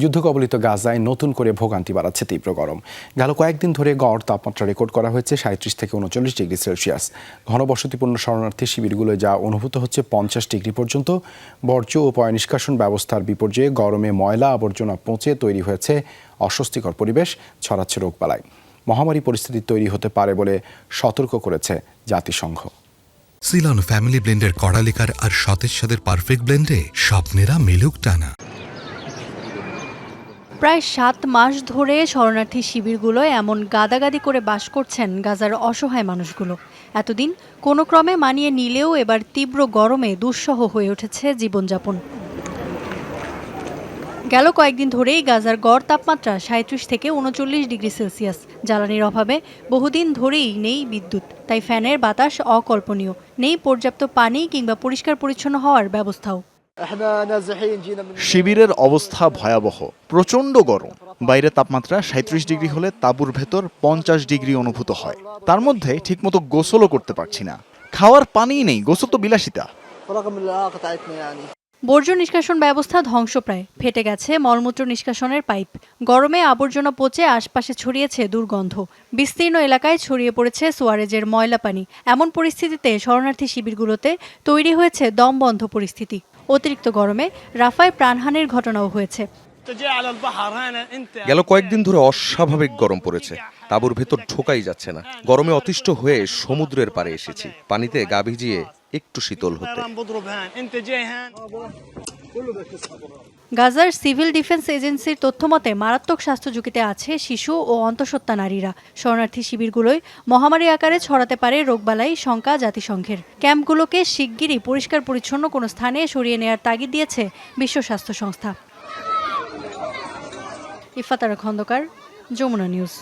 যুদ্ধকবলিত গাজায় নতুন করে ভোগান্তি বাড়াচ্ছে তীব্র গরম। গেল কয়েকদিন ধরে গড় তাপমাত্রা রেকর্ড করা হয়েছে সাঁত্রিশ থেকে উনচল্লিশ ডিগ্রি সেলসিয়াস। ঘনবসতিপূর্ণ শরণার্থী শিবিরগুলোয় যা অনুভূত হচ্ছে পঞ্চাশ ডিগ্রি পর্যন্ত। বর্জ্য ও পয় নিষ্কাশন ব্যবস্থার বিপর্যয়ে গরমে ময়লা আবর্জনা পচে তৈরি হয়েছে অস্বস্তিকর পরিবেশ, ছড়াচ্ছে রোগবালাই। মহামারী পরিস্থিতি তৈরি হতে পারে বলে সতর্ক করেছে জাতিসংঘ। সিলন ফ্যামিলি ব্লেন্ডের কড়ালিকার আর সতেজ সাদের পারফেক্ট ব্লেন্ডে স্বপ্নেরা মিলুক টানা। প্রায় সাত মাস ধরে শরণার্থী শিবিরগুলোয় এমন গাদাগাদি করে বাস করছেন গাজার অসহায় মানুষগুলো। এতদিন কোনো ক্রমে মানিয়ে নিলেও এবার তীব্র গরমে দুঃসহ হয়ে উঠেছে জীবনযাপন। গেল কয়েকদিন ধরেই গাজার গড় তাপমাত্রা সাঁত্রিশ থেকে উনচল্লিশ ডিগ্রি সেলসিয়াস। জ্বালানির অভাবে বহুদিন ধরেই নেই বিদ্যুৎ। তাই ফ্যানের বাতাস অকল্পনীয়। নেই পর্যাপ্ত পানি কিংবা পরিষ্কার পরিচ্ছন্ন হওয়ার ব্যবস্থাও। শিবিরের অবস্থা ভয়াবহ। প্রচণ্ড গরম। বাইরে তাপমাত্রা সাঁত্রিশ ডিগ্রি হলে তাঁবুর ভেতর পঞ্চাশ ডিগ্রি অনুভূত হয়। তার মধ্যে ঠিকমতো গোসলও করতে পারছি না। খাওয়ার পানিই নেই গোসল তো বিলাসিতা। বর্জ্য নিষ্কাশন ব্যবস্থা ধ্বংসপ্রায় ফেটে গেছে মলমূত্র নিষ্কাশনের পাইপ। গরমে আবর্জনা পচে আশপাশে ছড়িয়েছে দুর্গন্ধ। বিস্তীর্ণ এলাকায় ছড়িয়ে পড়েছে সোয়ারেজের ময়লা পানি। এমন পরিস্থিতিতে শরণার্থী শিবিরগুলোতে তৈরি হয়েছে দমবন্ধ পরিস্থিতি। অতিরিক্ত গরমে রাফায় প্রাণহানির ঘটনাও হয়েছে। গেল কয়েকদিন ধরে অস্বাভাবিক গরম পড়েছে। তাবুর ভেতর ঢোকাই যাচ্ছে না। গরমে অতিষ্ঠ হয়ে সমুদ্রের পারে এসেছি। পানিতে গা ভিজিয়ে একটু শীতল হতে। গাজার সিভিল ডিফেন্স এজেন্সির তথ্যমতে, মারাত্মক স্বাস্থ্য ঝুঁকিতে আছে শিশু ও অন্তঃসত্ত্বা নারীরা। শরণার্থী শিবিরগুলোয় মহামারী আকারে ছড়াতে পারে রোগবালাই শঙ্কা জাতিসংঘের। ক্যাম্পগুলোকে শিগগিরই পরিষ্কার পরিচ্ছন্ন কোনো স্থানে সরিয়ে নেয়ার তাগিদ দিয়েছে বিশ্ব স্বাস্থ্য সংস্থা। ইফাতারা খন্দকার, যমুনা নিউজ।